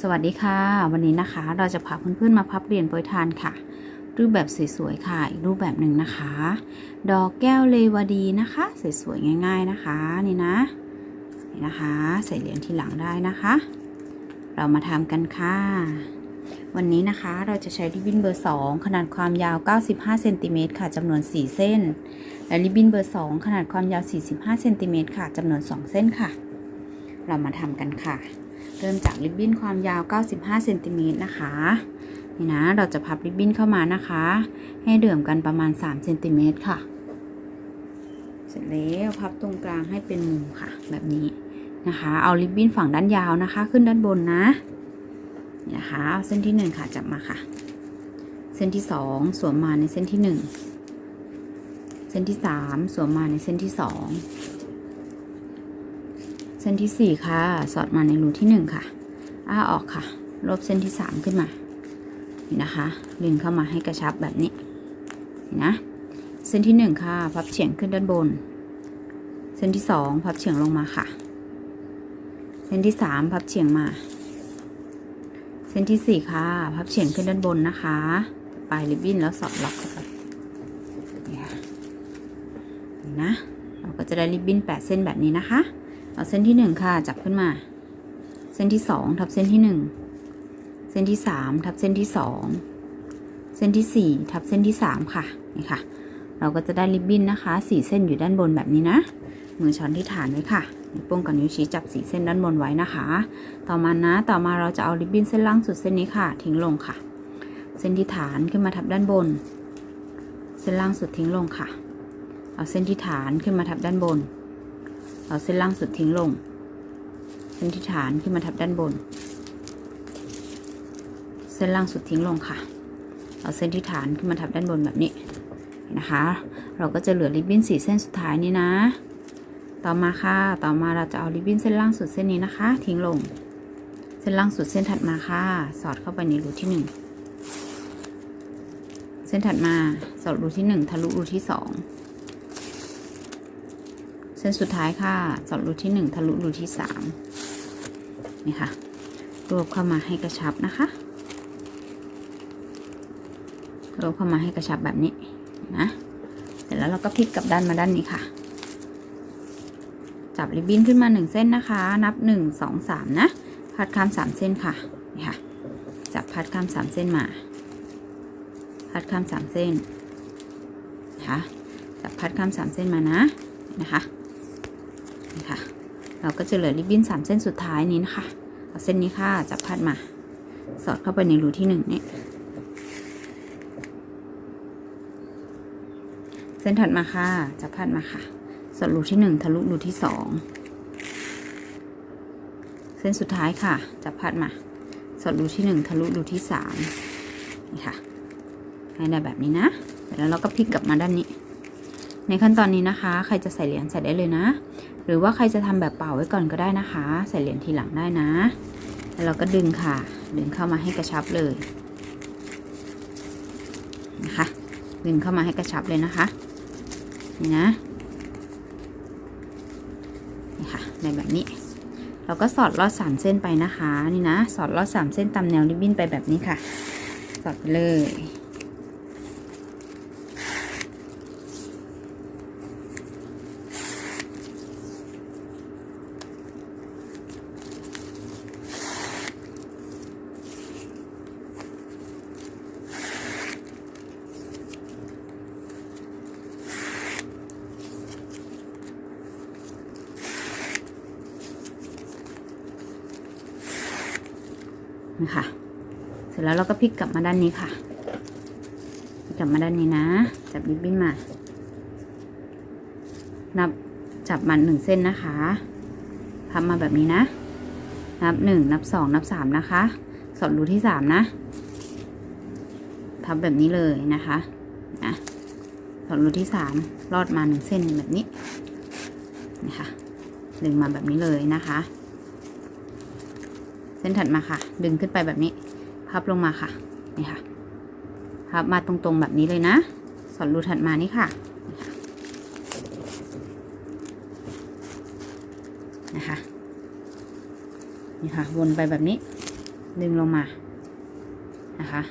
สวัสดีค่ะ วันนี้นะคะ เราจะพาเพื่อนๆมาพับเหรียญโปรยทานค่ะ รูปแบบสวยๆค่ะอีกรูปแบบหนึ่งนะคะ ดอกแก้วเลวดีนะคะสวยๆง่าย ๆนะคะนี่นะนี่นะคะ ใส่เหรียญทีหลังได้นะคะ เรามาทำกันค่ะ วันนี้นะคะเราจะใช้ริบบิ้นเบอร์ 2 ขนาดความยาว 95เซนติเมตรค่ะจำนวน 4 เส้น และริบบิ้นเบอร์ 2 ขนาดความยาว 45เซนติเมตรค่ะจำนวน 2 เส้นค่ะ เรามาทำกันค่ะ เริ่มจากริบบิ้นความยาว 95เซนติเมตรนะคะนี่นะเราจะพับริบบิ้นเข้ามานะคะ ให้เดือมกันประมาณ3เซนติเมตรค่ะ เสร็จแล้วพับตรงกลางให้เป็นมุมค่ะ แบบนี้นะคะ เอาริบบิ้นฝั่งด้านยาวนะคะ ขึ้นด้านบนนะนี่นะคะเอาเส้นที่หนึ่งค่ะจับมาค่ะ เส้นที่สองสวมมาในเส้นที่หนึ่งเส้นที่สามสวมมาในเส้นที่สอง เส้นที่สี่ค่ะ สอดมาในรูที่หนึ่งค่ะ อ้าออกค่ะ ลบเส้นที่สามขึ้นมา นี่นะคะ ดึงเข้ามาให้กระชับแบบนี้นี่นะเส้นที่หนึ่งค่ะ พับเฉียงขึ้นด้านบน เส้นที่สองพับเฉียงลงมาค่ะ เส้นที่สามพับเฉียงมา เส้นที่สี่ค่ะ พับเฉียงขึ้นด้านบนนะคะ ปลายริบบิ้นแล้วสอดล็อกเข้าไปนี่ค่ะนี่นะ เราก็จะได้ริบบิ้นแปดเส้นแบบนี้นะคะ เอาเส้นที่หนึ่งค่ะจับขึ้นมา เส้นที่สองทับเส้นที่หนึ่งเส้นที่สามทับเส้นที่สองเส้นที่สี่ทับเส้นที่สามค่ะนี่ค่ะ เราก็จะได้ริบบิ้นนะคะสี่เส้นอยู่ด้านบนแบบนี้นะมือช้อนที่ฐานไว้ค่ะนิ้วโป้งกับนิ้วชี้จับสีเส้นด้านบนไว้นะคะ ต่อมานะ ต่อมาเราจะเอาริบบิ้นเส้นล่างสุดเส้นนี้ค่ะ ทิ้งลงค่ะ เส้นที่ฐานขึ้นมาทับด้านบน เส้นล่างสุดทิ้งลงค่ะ เอาเส้นที่ฐานขึ้นมาทับด้านบน เอาเส้นล่างสุดทิ้งลง เส้นที่ฐานขึ้นมาทับด้านบน เส้นล่างสุดทิ้งลงค่ะ เอาเส้นที่ฐานขึ้นมาทับด้านบนแบบนี้นะคะ เราก็จะเหลือริบบิ้นสี่เส้นสุดท้ายนี้นะ ต่อมาค่ะ ต่อมาเราจะเอาริบบิ้นเส้นล่างสุดเส้นนี้นะคะ ทิ้งลง เส้นล่างสุดเส้นถัดมาค่ะ สอดเข้าไปในรูที่หนึ่งเส้นถัดมาสอดรูที่หนึ่งทะลุรูที่สอง ส้นสุดท้ายค่ะสอดรูที่หนึ่งทะลุรูที่สามนี่ค่ะ รวบเข้ามาให้กระชับนะคะ รวบเข้ามาให้กระชับแบบนี้นะเสร็จแล้วเราก็พลิกกลับด้านมาด้านนี้ค่ะ จับริบบิ้นขึ้นมาหนึ่งเส้นนะคะ นับหนึ่งสองสามนะพัดข้ามสามเส้นค่ะนี่ค่ะจับพัดข้ามสามเส้นมา พัดข้ามสามเส้นนะคะจับพัดข้ามสามเส้นมานะ นะคะ นี่ค่ะ เราก็จะเหลือริบบิ้นสามเส้นสุดท้ายนี้นะคะเอาเส้นนี้ค่ะจับพัดมา สอดเข้าไปในรูที่หนึ่งนี่เส้นถัดมาค่ะจับพัดมาค่ะ สอดรูที่หนึ่งทะลุรูที่สองเส้นสุดท้ายค่ะ จับพัดมา สอดรูที่หนึ่งทะลุรูที่สามนี่ค่ะให้ได้แบบนี้นะ เสร็จแล้วเราก็พลิกกลับมาด้านนี้ ในขั้นตอนนี้นะคะ ใครจะใส่เหรียญใส่ได้เลยนะ หรือว่าใครจะทำแบบเป่าไว้ก่อนก็ได้นะคะ ใส่เหรียญทีหลังได้นะ แล้วเราก็ดึงค่ะ ดึงเข้ามาให้กระชับเลยนะคะ ดึงเข้ามาให้กระชับเลยนะคะ นี่นะ นี่ค่ะ ในแบบนี้ เราก็สอดลอดสามเส้นไปนะคะ นี่นะ สอดลอดสามเส้นตามแนวริบบิ้นไปแบบนี้ค่ะ สอดไปเลย นะคะ เสร็จแล้วเราก็พลิกกลับมาด้านนี้ค่ะ กลับมาด้านนี้นะ จับริบบิ้นมา นับจับมันหนึ่งเส้นนะคะพับมาแบบนี้นะ นับหนึ่งนับสองนับสามนะคะสอดรูที่สามนะ พับแบบนี้เลยนะคะนะสอดรูที่สามลอดมาหนึ่งเส้นแบบนี้นะคะดึงมาแบบนี้เลยนะคะ ส้นถัดมาค่ะ ดึงขึ้นไปแบบนี้ พับลงมาค่ะ นี่ค่ะ พับมาตรงๆแบบนี้เลยนะ สอดรูถัดมานี่ค่ะ นะคะ นี่ค่ะ วนไปแบบนี้ ดึงลงมา นะคะ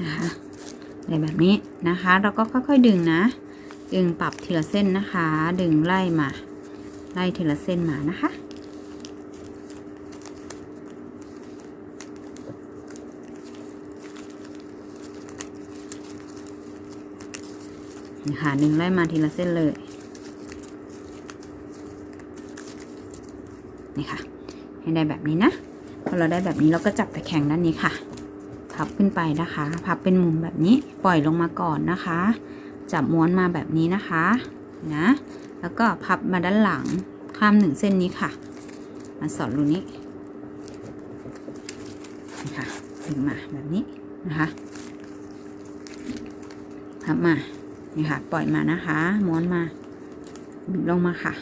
นะคะอะไรแบบนี้นะคะ เราก็ค่อยๆดึงนะ ดึงปรับทีละเส้นนะคะ ดึงไล่มา ไล่ทีละเส้นมานะคะนะคะดึงไล่มาทีละเส้นเลยนี่ค่ะให้ได้แบบนี้นะพอเราได้แบบนี้เราก็จับตะแคงด้านนี้ค่ะ พับขึ้นไปนะคะ พับเป็นมุมแบบนี้ปล่อยลงมาก่อนนะคะ จับม้วนมาแบบนี้นะคะนะแล้วก็พับมาด้านหลังข้ามหนึ่งเส้นนี้ค่ะ มาสอดรูนี้นี่ค่ะดึงมาแบบนี้นะคะพับมานี่ค่ะ ปล่อยมานะคะ ม้วนมาลงมาค่ะ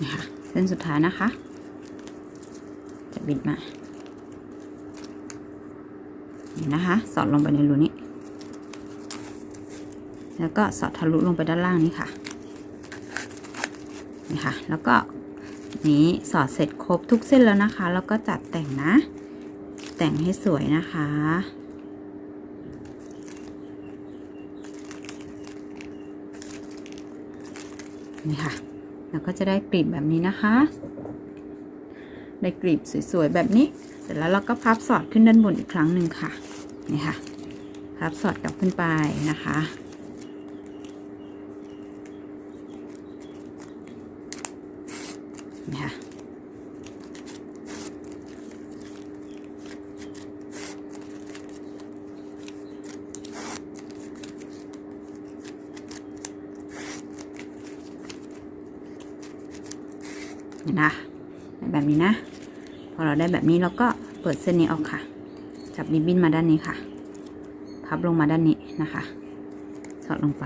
นี่ค่ะ เส้นสุดท้ายนะคะ จะบิดมานี่นะคะ สอดลงไปในรูนี้ แล้วก็สอดทะลุลงไปด้านล่างนี้ค่ะ นี่ค่ะ แล้วก็นี้สอดเสร็จครบทุกเส้นแล้วนะคะ แล้วก็จัดแต่งนะ แต่งให้สวยนะคะนี่ค่ะ แล้วก็จะได้กลีบแบบนี้นะคะ ได้กลีบสวยๆแบบนี้ เสร็จแล้วเราก็พับสอดขึ้นด้านบนอีกครั้งหนึ่งค่ะ นี่ค่ะ พับสอดกลับขึ้นไปนะคะ นี่ค่ะ นะแบบนี้นะ พอเราได้แบบนี้เราก็เปิดเส้นนี้ออกค่ะ จับริบบิ้นมาด้านนี้ค่ะ พับลงมาด้านนี้นะคะ สอดลงไป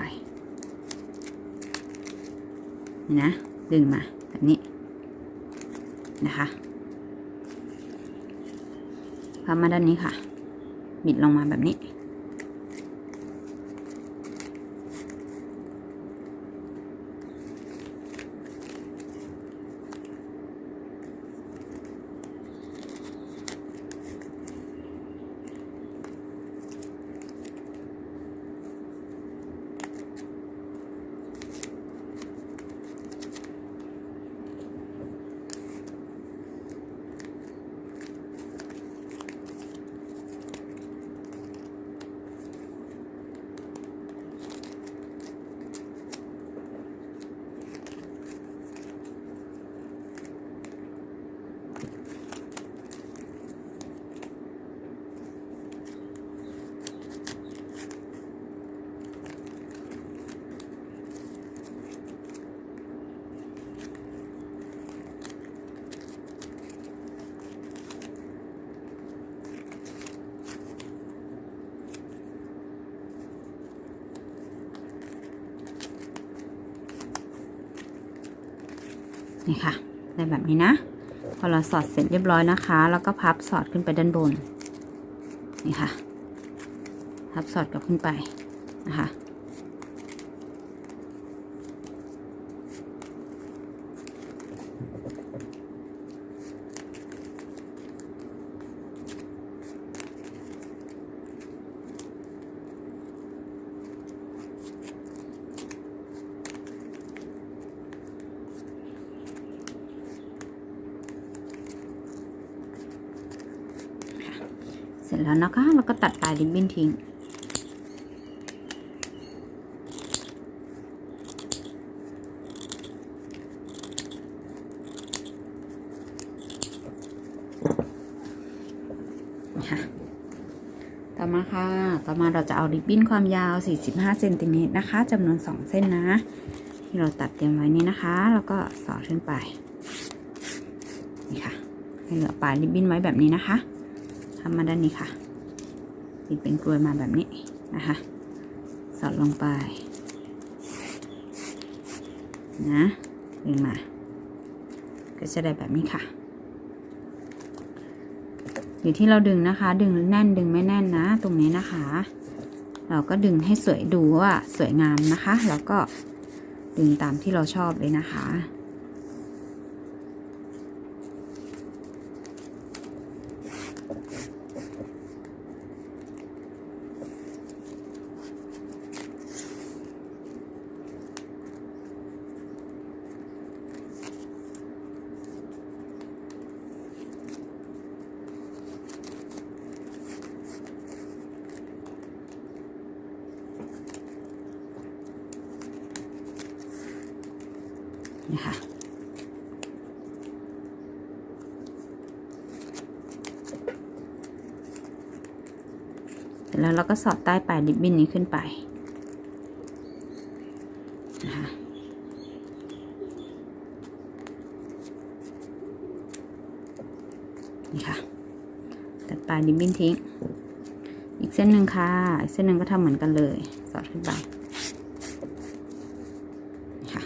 นี่นะ ดึงมาแบบนี้นะคะ พับมาด้านนี้ค่ะ บิดลงมาแบบนี้ นี่ค่ะได้แบบนี้นะ พอเราสอดเสร็จเรียบร้อยนะคะ แล้วก็พับสอดขึ้นไปด้านบน นี่ค่ะ พับสอดกลับขึ้นไปนะคะ ร็จแล้วนะคะเราก็ตัดปลายริบบิ้นทิ้งค่ะต่อมาค่ะ ต่อมาเราจะเอาริบบิ้นความยาว 45 เซนติเมตรนะคะจำนวน 2 เส้นนะ ที่เราตัดเตรียมไว้นี้นะคะ แล้วก็สอดขึ้นไป นี่ค่ะให้เหลือปลายริบบิ้นไว้แบบนี้นะคะ ทำมาด้านนี้ค่ะติดเป็นกลวยมาแบบนี้นะคะ สอดลงไป นะดึงมา ก็จะได้แบบนี้ค่ะ อยู่ที่เราดึงนะคะ ดึงแน่นดึงไม่แน่นนะ ตรงนี้นะคะ เราก็ดึงให้สวยดูว่าสวยงามนะคะ แล้วก็ดึงตามที่เราชอบเลยนะคะ นะคะแล้วเราก็สอดใต้ปลายริบบิ้นนี้ขึ้นไปนะคะนี่ค่ะตัดปลายริบบิ้นทิ้ง อีกเส้นหนึ่งค่ะ อีกเส้นหนึ่งก็ทำเหมือนกันเลย สอดขึ้นไปค่ะ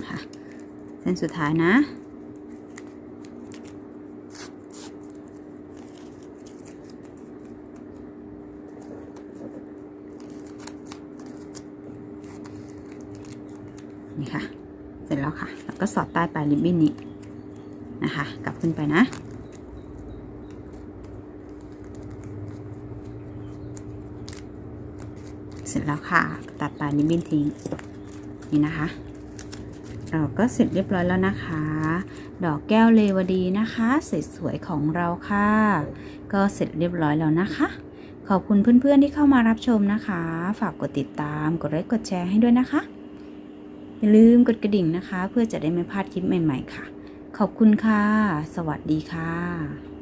นะคะ เส้นสุดท้ายนะ นี่ค่ะ เสร็จแล้วค่ะ แล้วก็สอดใต้ปลายริบบิ้นนี้นะคะ กลับขึ้นไปนะเสร็จแล้วค่ะ ตัดปลายริบบิ้นทิ้ง นี่นะคะ เราก็เสร็จเรียบร้อยแล้วนะคะ ดอกแก้วเลวดีนะคะสวยๆของเราค่ะ ก็เสร็จเรียบร้อยแล้วนะคะ ขอบคุณเพื่อนๆที่เข้ามารับชมนะคะ ฝากกดติดตามกดไลค์กดแชร์ให้ด้วยนะคะอย่าลืมกดกระดิ่งนะคะ เพื่อจะได้ไม่พลาดคลิปใหม่ ๆ ค่ะ ขอบคุณค่ะ สวัสดีค่ะ